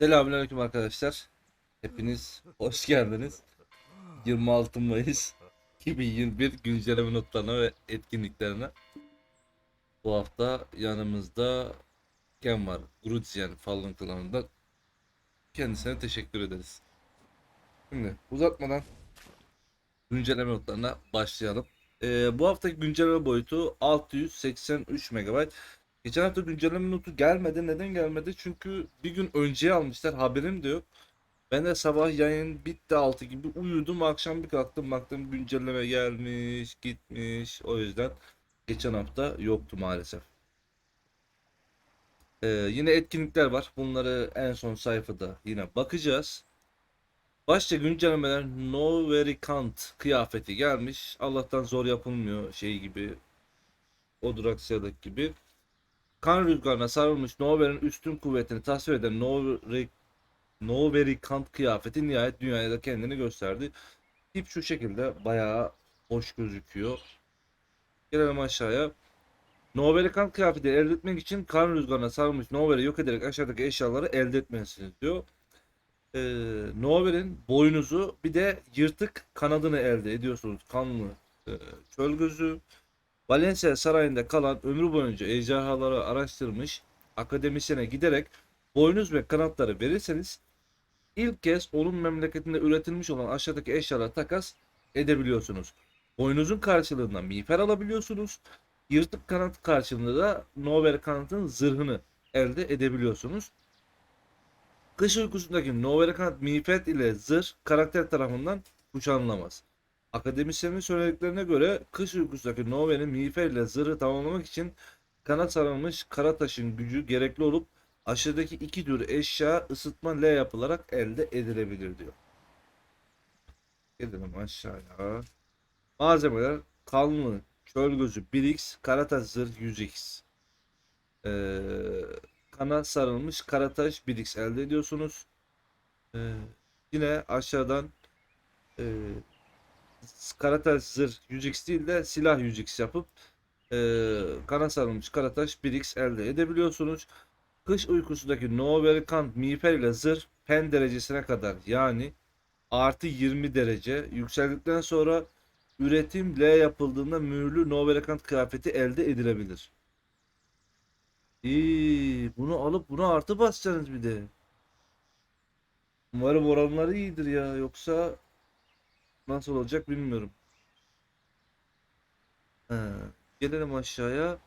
Selamünaleyküm arkadaşlar. Hepiniz hoş geldiniz. 26 Mayıs 2021 güncelleme notlarına ve etkinliklerine. Bu hafta yanımızda Ken var. Grudzian Fallen klanından. Kendisine teşekkür ederiz. Şimdi uzatmadan güncelleme notlarına başlayalım. Ee, bu haftaki güncelleme boyutu 683 MB. Geçen hafta güncelleme notu gelmedi. Neden gelmedi? Çünkü bir gün önceye almışlar. Haberim de yok. Ben de sabah yayın bitti 6 gibi uyudum. Akşam bir kalktım baktım güncelleme gelmiş, gitmiş. O yüzden geçen hafta yoktu maalesef. Ee, yine etkinlikler var. Bunları en son sayfada yine bakacağız. Başta güncellemeler No Very Can't kıyafeti gelmiş. Allah'tan zor yapılmıyor şey gibi. O Duraksiya'daki gibi. Kan rüzgarına sarılmış Nover'in üstün kuvvetini tasvir eden Nover Noveri Kant kıyafeti nihayet dünyaya da kendini gösterdi. Tip şu şekilde bayağı hoş gözüküyor. Gelelim aşağıya. Noveri Kant kıyafeti elde etmek için kan rüzgarına sarılmış Nover'i yok ederek aşağıdaki eşyaları elde etmelisiniz diyor. Ee, Nover'in boynuzu bir de yırtık kanadını elde ediyorsunuz. Kanlı e, çöl gözü. Valencia sarayında kalan ömrü boyunca ejderhaları araştırmış akademisyene giderek boynuz ve kanatları verirseniz ilk kez onun memleketinde üretilmiş olan aşağıdaki eşyalara takas edebiliyorsunuz. Boynuzun karşılığında miğfer alabiliyorsunuz. Yırtık kanat karşılığında da Nover kanatın zırhını elde edebiliyorsunuz. Kış uykusundaki Nover kanat miğfer ile zırh karakter tarafından kuşanılamaz. Akademisyenin söylediklerine göre kış uykusundaki Nove'nin miğfer ile zırhı tamamlamak için kanat sarılmış kara taşın gücü gerekli olup aşağıdaki iki tür eşya ısıtma L yapılarak elde edilebilir diyor. Gidelim aşağıya. Malzemeler kanlı çöl gözü 1x karataş zırh 100x. Ee, kana sarılmış karataş 1x elde ediyorsunuz. Ee, yine aşağıdan e, Karataş zırh 100x değil de silah 100x yapıp e, kana sarılmış Karataş 1x elde edebiliyorsunuz. Kış uykusundaki Noverkant miğfer ile zırh pen derecesine kadar yani artı 20 derece yükseldikten sonra üretim L yapıldığında mühürlü Noverkant kıyafeti elde edilebilir. İyi, bunu alıp bunu artı basacaksınız bir de. Umarım oranları iyidir ya yoksa Nasıl olacak bilmiyorum. He, gelelim aşağıya.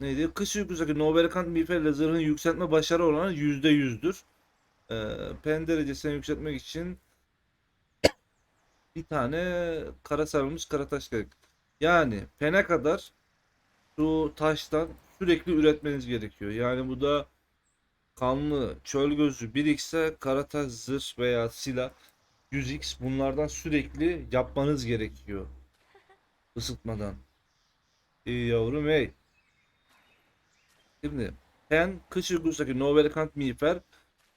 Neydi? Kış uykusundaki Noverkant miğfer zırhın yükseltme başarı oranı %100'dür. Ee, pen derecesini yükseltmek için bir tane kara sarılmış kara taş gerek. Yani pene kadar şu taştan sürekli üretmeniz gerekiyor. Yani bu da kanlı çöl gözü 1x'e karataş zırh veya silah 100x bunlardan sürekli yapmanız gerekiyor. Isıtmadan. İyi yavrum hey. Şimdi Pen kış uykusundaki Noverkant miğfer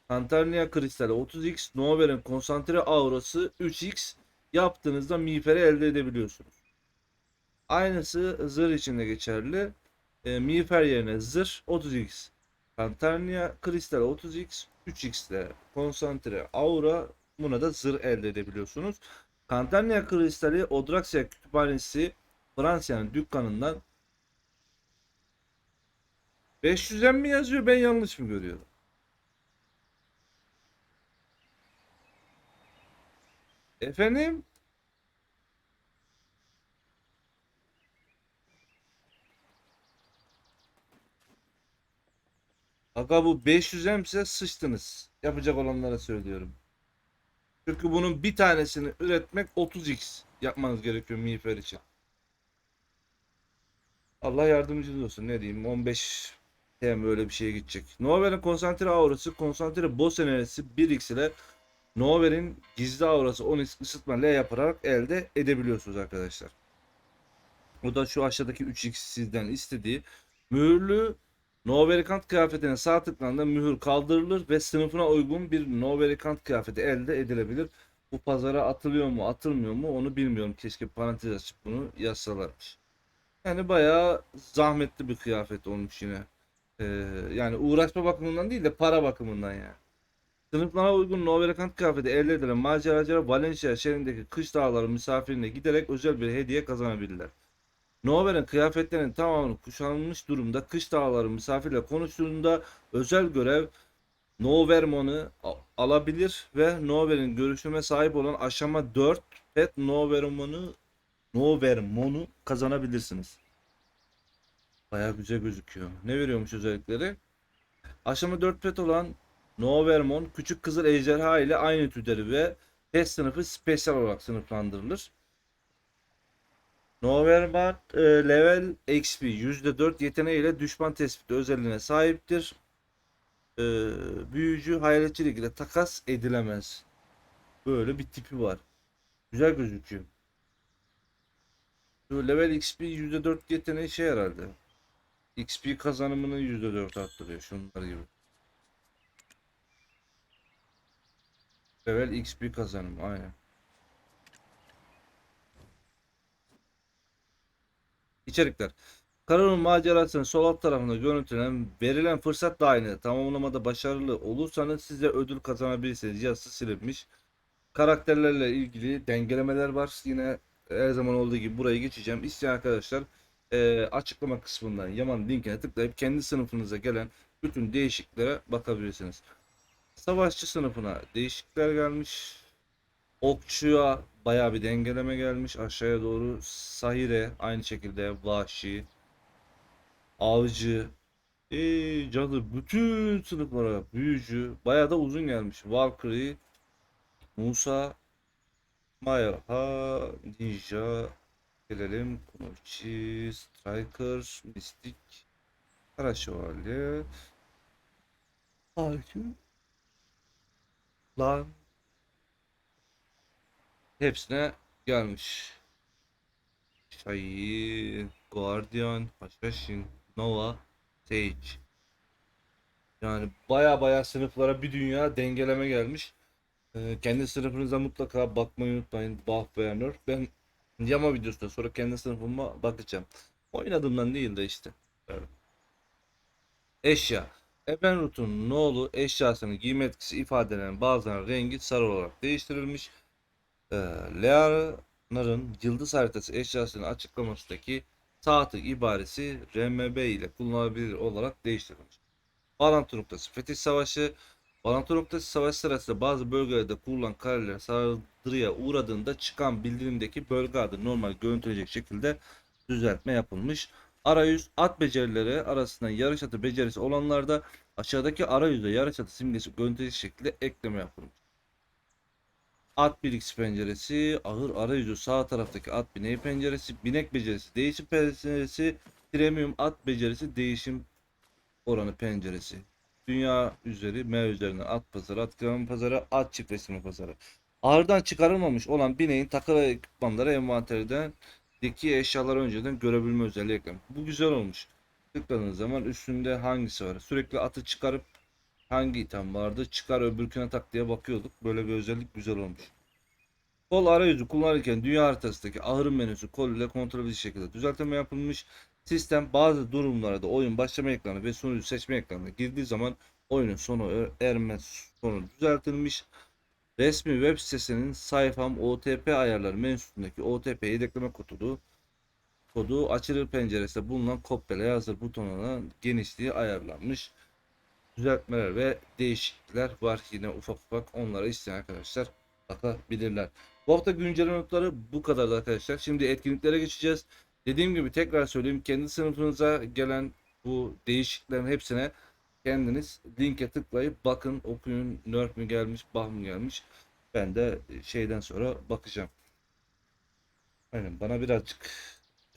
Cantarnia kristali 30x Nover'in konsantre aurası 3x yaptığınızda miğferi elde edebiliyorsunuz. Aynısı zırh için de geçerli. E, miğfer yerine zırh 30x Cantarnia kristal 30x 3x ile konsantre aura buna da zırh elde edebiliyorsunuz. Cantarnia kristali Odraxia kütüphanesi Fransa'nın dükkanından 500'den mi yazıyor ben yanlış mı görüyorum? Efendim? Aga bu 500 emse sıçtınız. Yapacak olanlara söylüyorum. Çünkü bunun bir tanesini üretmek 30x yapmanız gerekiyor miğfer için. Allah yardımcınız olsun. Ne diyeyim 15 hem böyle bir şeye gidecek. Nover'in konsantre aurası konsantre boss enerjisi 1x ile Nover'in gizli aurası 10x ısıtma L yaparak elde edebiliyorsunuz arkadaşlar. O da şu aşağıdaki 3x sizden istediği mühürlü Noverikant kıyafetine sağ tıklandığında mühür kaldırılır ve sınıfına uygun bir Noverikant kıyafeti elde edilebilir. Bu pazara atılıyor mu atılmıyor mu onu bilmiyorum. Keşke parantez açıp bunu yazsalarmış. Yani bayağı zahmetli bir kıyafet olmuş yine. Ee, yani uğraşma bakımından değil de para bakımından yani. Sınıflara uygun Noverkant kıyafeti elde edilen maceracılar Valencia şehrindeki kış dağları misafirine giderek özel bir hediye kazanabilirler. Nover'in kıyafetlerinin tamamını kuşanılmış durumda kış dağları misafirle konuştuğunda özel görev Novermon'u alabilir ve Nover'in görüşüme sahip olan aşama 4 pet Novermon'u Novermon'u kazanabilirsiniz. Baya güzel gözüküyor. Ne veriyormuş özellikleri? Aşama 4 pet olan Novermon küçük kızıl ejderha ile aynı türleri ve pet sınıfı spesyal olarak sınıflandırılır. Novermon e, level XP %4 yeteneğiyle düşman tespiti özelliğine sahiptir. E, büyücü hayaletçilik ile takas edilemez. Böyle bir tipi var. Güzel gözüküyor. Şu level XP %4 yeteneği şey herhalde. XP kazanımını %4 arttırıyor şunlar gibi. Level XP kazanımı aynen. İçerikler. Kararın macerasının sol alt tarafında görüntülenen verilen fırsat dahilinde tamamlamada başarılı olursanız size ödül kazanabilirsiniz. Yazısı silinmiş. Karakterlerle ilgili dengelemeler var. Yine her zaman olduğu gibi burayı geçeceğim. İsteyen arkadaşlar eee, açıklama kısmından Yaman linkine tıklayıp kendi sınıfınıza gelen bütün değişikliklere bakabilirsiniz. Savaşçı sınıfına değişiklikler gelmiş. Okçuya bayağı bir dengeleme gelmiş. Aşağıya doğru Sahire aynı şekilde Vahşi, Avcı, ee, cadı bütün sınıflara büyücü bayağı da uzun gelmiş. Valkyrie, Musa, Maya, ha, Ninja, gelelim. Konochi, Striker, Mystic, Kara Şövalye, Lan, hepsine gelmiş. Şahi, Guardian, Hashashin, Nova, Sage. Yani baya baya sınıflara bir dünya dengeleme gelmiş. Ee, kendi sınıfınıza mutlaka bakmayı unutmayın. Buff veya nerf. Ben Yama videosunda sonra kendi sınıfıma bakacağım. Oynadığımdan değil de işte. Evet. Eşya. Ebenrut'un Noğlu eşyasının giyim etkisi ifade eden bazılarının rengi sarı olarak değiştirilmiş. Ee, Leonar'ın yıldız haritası eşyasının açıklamasındaki saati ibaresi RMB ile kullanılabilir olarak değiştirilmiş. Bağlantı noktası Fetih Savaşı Bağlantı noktası savaş sırasında bazı bölgelerde kurulan kaleler saldırıya uğradığında çıkan bildirimdeki bölge adı normal görüntülecek şekilde düzeltme yapılmış. Arayüz at becerileri arasında yarış atı becerisi olanlarda aşağıdaki arayüzde yarış atı simgesi görüntülecek şekilde ekleme yapılmış. At bilgisi penceresi, ahır arayüzü sağ taraftaki at bineği penceresi, binek becerisi, değişim penceresi, premium at becerisi, değişim oranı penceresi. Dünya üzeri, M üzerine at pazarı, at kiralık pazarı, at çiftleştirme pazarı. Ahırdan çıkarılmamış olan bineğin takı ve ekipmanları envanterden deki eşyaları önceden görebilme özelliği eklemiş. Bu güzel olmuş. Tıkladığınız zaman üstünde hangisi var? Sürekli atı çıkarıp hangi item vardı çıkar öbürküne tak diye bakıyorduk. Böyle bir özellik güzel olmuş. Kol arayüzü kullanırken dünya haritasındaki ahırın menüsü kol ile kontrol edici şekilde düzeltme yapılmış. Sistem bazı durumlarda oyun başlama ekranı ve sonucu seçme ekranına girdiği zaman oyunun sonu er- erme sonu düzeltilmiş. Resmi web sitesinin sayfam OTP ayarları menüsündeki OTP yedekleme kodu kodu açılır penceresinde bulunan kopyala hazır butonuna genişliği ayarlanmış. Düzeltmeler ve değişiklikler var yine ufak ufak onlara isteyen arkadaşlar bakabilirler. Bu hafta güncel notları bu kadardı arkadaşlar. Şimdi etkinliklere geçeceğiz. Dediğim gibi tekrar söyleyeyim kendi sınıfınıza gelen bu değişikliklerin hepsine kendiniz linke tıklayıp bakın okuyun nerf mi gelmiş bah mı gelmiş. Ben de şeyden sonra bakacağım. Aynen bana birazcık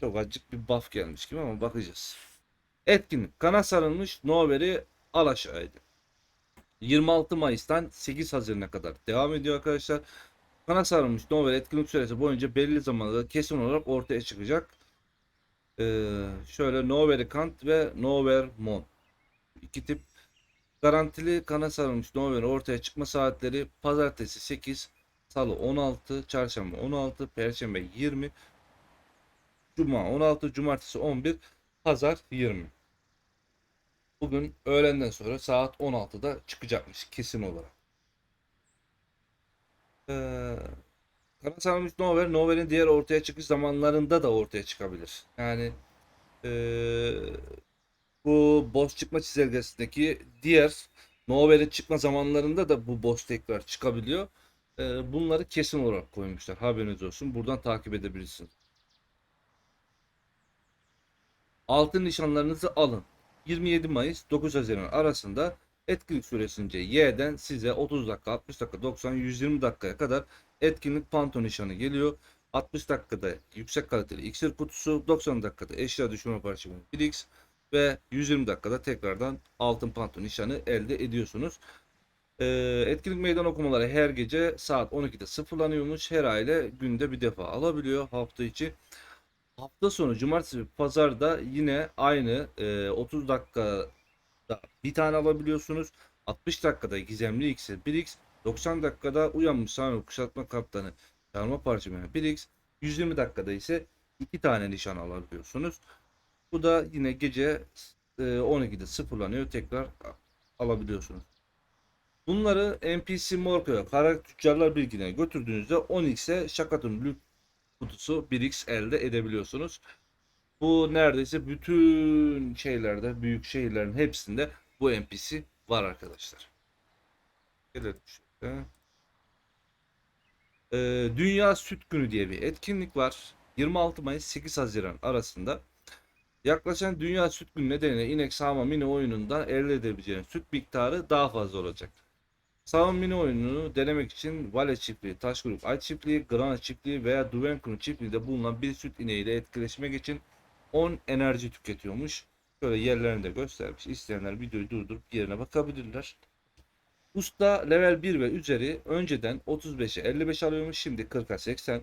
çok azıcık bir buff gelmiş gibi ama bakacağız. Etkinlik kana sarılmış Nover'i al aşağıydı. 26 Mayıs'tan 8 Haziran'a kadar devam ediyor arkadaşlar. Kana sarılmış Nover etkinlik süresi boyunca belli zamanda kesin olarak ortaya çıkacak. Ee, şöyle Nover Kant ve Nover Mon. İki tip garantili kana sarılmış Nover'in ortaya çıkma saatleri pazartesi 8, salı 16, çarşamba 16, perşembe 20, cuma 16, cumartesi 11, pazar 20. Bugün öğlenden sonra saat 16'da çıkacakmış kesin olarak. Ee, Karasalmış Nover, Nover'in diğer ortaya çıkış zamanlarında da ortaya çıkabilir. Yani ee, bu boss çıkma çizelgesindeki diğer Nover'in çıkma zamanlarında da bu boss tekrar çıkabiliyor. Ee, bunları kesin olarak koymuşlar. Haberiniz olsun. Buradan takip edebilirsiniz. Altın nişanlarınızı alın. 27 Mayıs 9 Haziran arasında etkinlik süresince Y'den size 30 dakika, 60 dakika, 90, 120 dakikaya kadar etkinlik panto nişanı geliyor. 60 dakikada yüksek kaliteli iksir kutusu, 90 dakikada eşya düşürme parçamı 1x ve 120 dakikada tekrardan altın panto nişanı elde ediyorsunuz. Ee, etkinlik meydan okumaları her gece saat 12'de sıfırlanıyormuş. Her aile günde bir defa alabiliyor hafta içi. Hafta sonu cumartesi pazarda yine aynı e, 30 dakikada bir tane alabiliyorsunuz. 60 dakikada gizemli iksir 1x, 90 dakikada uyanmış Sami kuşatma kaptanı çarmıha parçamı 1x, 120 dakikada ise 2 tane nişan alabiliyorsunuz. Bu da yine gece e, 12'de sıfırlanıyor tekrar alabiliyorsunuz. Bunları NPC Morko'ya kara tüccarlar bilgilerine götürdüğünüzde 10x'e Şakat'ın lük kutusu 1x elde edebiliyorsunuz. Bu neredeyse bütün şeylerde, büyük şehirlerin hepsinde bu NPC var arkadaşlar. Gelelim şöyle. Ee, Dünya Süt Günü diye bir etkinlik var. 26 Mayıs 8 Haziran arasında. Yaklaşan Dünya Süt Günü nedeniyle inek sağma mini oyunundan elde edebileceğiniz süt miktarı daha fazla olacak. Sağım mini oyununu denemek için Vale çiftliği, Taşkuyruk Ay çiftliği, Grana çiftliği veya Duvenkun çiftliğinde bulunan bir süt ineğiyle etkileşmek için 10 enerji tüketiyormuş. Şöyle yerlerini de göstermiş. İsteyenler videoyu durdurup yerine bakabilirler. Usta level 1 ve üzeri önceden 35'e 55 alıyormuş. Şimdi 40'a 80.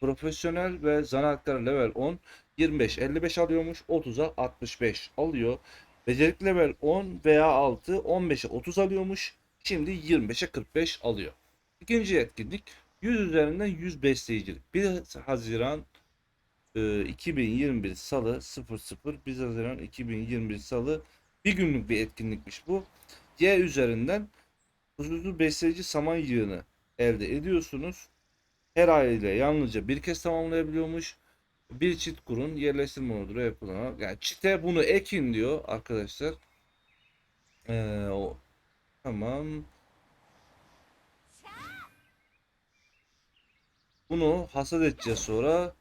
Profesyonel ve zanaatkar level 10 25-55 alıyormuş. 30'a 65 alıyor. Becerikli level 10 veya 6 15'e 30 alıyormuş. Şimdi 25'e 45 alıyor. İkinci etkinlik 100 üzerinden 100 besleyicilik. 1 Haziran e, 2021 Salı 00 1 Haziran 2021 Salı bir günlük bir etkinlikmiş bu. Y üzerinden huzursuz besleyici saman yığını elde ediyorsunuz. Her aile yalnızca bir kez tamamlayabiliyormuş. Bir çit kurun yerleştirme modu yapılan. Yani çite bunu ekin diyor arkadaşlar. Ee, o Tamam. Bunu hasat edeceğiz sonra.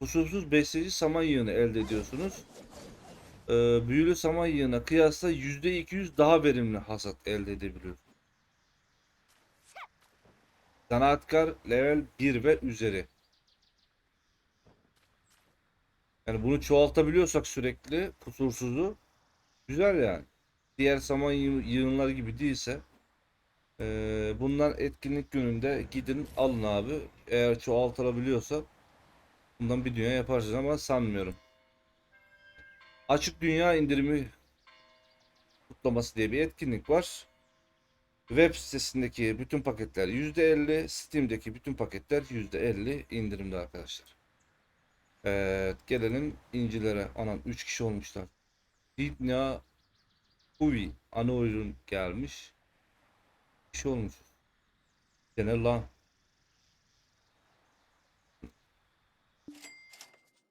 Kusursuz besleyici saman yığını elde ediyorsunuz. Ee, büyülü saman yığına kıyasla %200 daha verimli hasat elde edebiliyorsunuz. Zanaatkar level 1 ve üzeri. Yani bunu çoğaltabiliyorsak sürekli kusursuzu güzel yani diğer saman yığ- yığınları gibi değilse eee bundan etkinlik gününde gidin alın abi. Eğer çoğaltılabiliyorsa bundan bir dünya yaparsınız ama sanmıyorum. Açık Dünya indirimi kutlaması diye bir etkinlik var. Web sitesindeki bütün paketler %50, Steam'deki bütün paketler %50 indirimde arkadaşlar. Evet, gelelim incilere. Anam 3 kişi olmuşlar. Didna Uvi ana oyun gelmiş. Bir şey olmuş. Dene lan.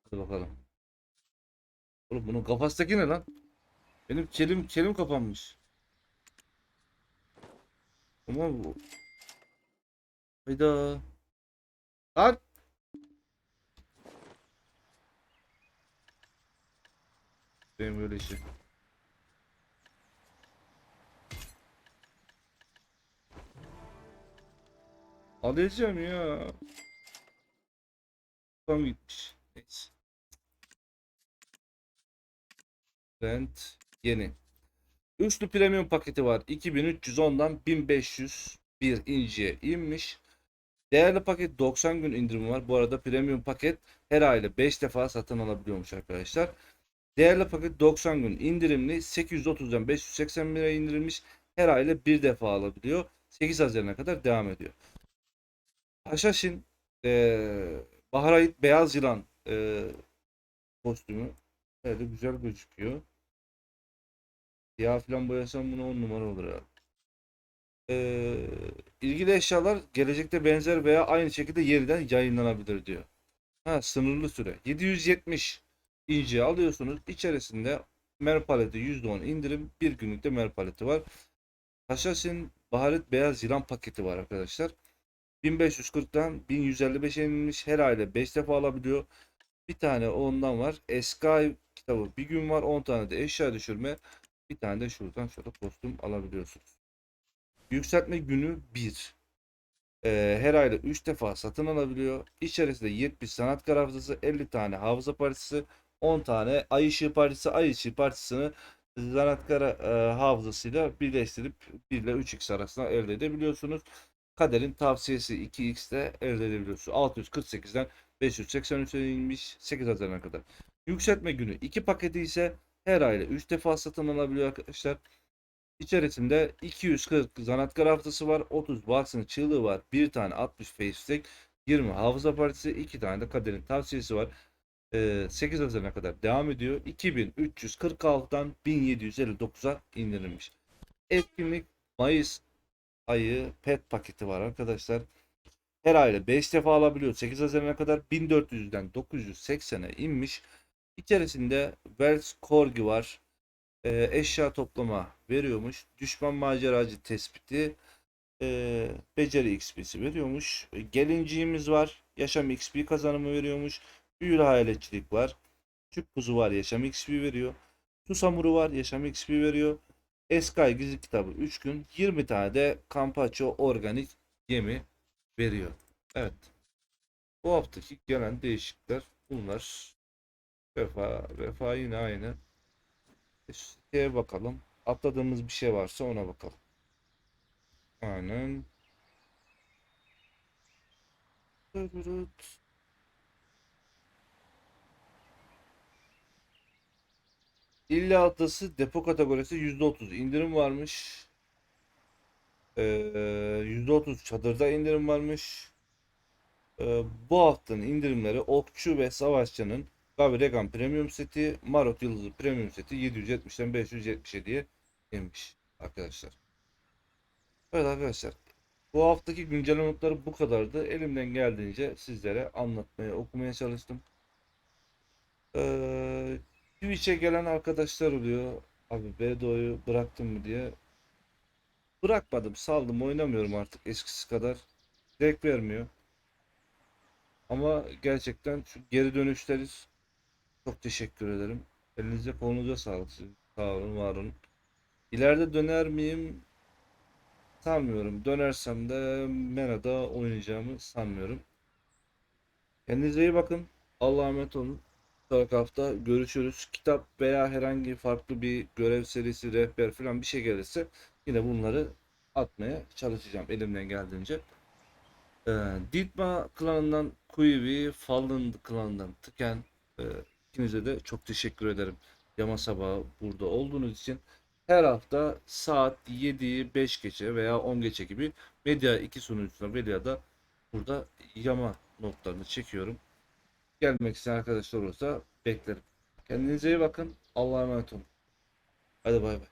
Hadi bakalım. Oğlum bunun kafastaki ne lan? Benim kelim kelim kapanmış. Ama bu. Hayda. Lan. Benim böyle işim. Alacağım ya. Tam gitmiş. Neyse. Rent yeni. Üçlü premium paketi var. 2310'dan 1501 inciye inmiş. Değerli paket 90 gün indirimi var. Bu arada premium paket her aile 5 defa satın alabiliyormuş arkadaşlar. Değerli paket 90 gün indirimli 830'dan 580 liraya indirilmiş. Her aile bir defa alabiliyor. 8 Haziran'a kadar devam ediyor. Haşhaşin eee Baharayit Beyaz Yılan eee kostümü böyle güzel gözüküyor. Siyah falan boyasam bunu 10 numara olur herhalde. Ee, ilgili eşyalar gelecekte benzer veya aynı şekilde yeniden yayınlanabilir diyor. Ha, sınırlı süre. 770 inci alıyorsunuz. İçerisinde mer paleti %10 indirim. Bir günlük de mer paleti var. Taşasin Baharet Beyaz Yılan paketi var arkadaşlar. 1540'dan 1155'e inmiş. Her aile 5 defa alabiliyor. Bir tane ondan var. Sky kitabı bir gün var. 10 tane de eşya düşürme. Bir tane de şuradan şöyle kostüm alabiliyorsunuz. Yükseltme günü 1. Ee, her ayda 3 defa satın alabiliyor. İçerisinde 70 sanat hafızası, 50 tane hafıza partisi, 10 tane ay ışığı partisi, ay ışığı partisini zanatkara e, hafızasıyla birleştirip 1 ile 3x arasında elde edebiliyorsunuz. Kader'in tavsiyesi 2x'te elde edebiliyorsunuz. 648'den 583'e inmiş 8 Haziran'a kadar. Yükseltme günü 2 paketi ise her ayda 3 defa satın alabiliyor arkadaşlar. İçerisinde 240 zanatkar haftası var. 30 Watson çığlığı var. 1 tane 60 facestack. 20 hafıza partisi. 2 tane de kaderin tavsiyesi var. Ee, 8 Haziran'a kadar devam ediyor. 2346'dan 1759'a indirilmiş. Etkinlik Mayıs ayı pet paketi var arkadaşlar. Her aile 5 defa alabiliyor. 8 Haziran'a kadar 1400'den 980'e inmiş. İçerisinde Wells Corgi var e, eşya toplama veriyormuş. Düşman maceracı tespiti e, beceri XP'si veriyormuş. E, gelinciğimiz var. Yaşam XP kazanımı veriyormuş. Büyülü hayaletçilik var. Küçük kuzu var. Yaşam XP veriyor. Susamuru var. Yaşam XP veriyor. Eskay gizli kitabı 3 gün. 20 tane de Campacho organik gemi veriyor. Evet. Bu haftaki gelen değişiklikler bunlar. Vefa, vefa yine aynı. Şeye bakalım. Atladığımız bir şey varsa ona bakalım. Aynen. İlla atası depo kategorisi %30 indirim varmış. Ee, %30 çadırda indirim varmış. Ee, bu haftanın indirimleri Okçu ve Savaşçı'nın Gavi Regan Premium seti, Marot Yıldızı Premium seti 770'den 577'ye inmiş arkadaşlar. Evet arkadaşlar. Bu haftaki güncelleme notları bu kadardı. Elimden geldiğince sizlere anlatmaya, okumaya çalıştım. Ee, Twitch'e gelen arkadaşlar oluyor. Abi BDO'yu bıraktım mı diye. Bırakmadım, saldım, oynamıyorum artık eskisi kadar. Zevk vermiyor. Ama gerçekten şu geri dönüşleriz. Çok teşekkür ederim. Elinize kolunuza sağlık. Sağ olun, var olun. İleride döner miyim? Sanmıyorum. Dönersem de Mena'da oynayacağımı sanmıyorum. Kendinize iyi bakın. Allah'a emanet olun. Sonraki hafta görüşürüz. Kitap veya herhangi farklı bir görev serisi, rehber falan bir şey gelirse yine bunları atmaya çalışacağım elimden geldiğince. Ee, Ditma klanından Kuivi, Fallen klanından Tıken e, ikinize de çok teşekkür ederim. Yama sabahı burada olduğunuz için her hafta saat 7'yi 5 geçe veya 10 geçe gibi Medya 2 sunucusuna Velia'da burada yama notlarını çekiyorum. Gelmek isteyen arkadaşlar olursa beklerim. Kendinize iyi bakın. Allah'a emanet olun. Hadi bay bay.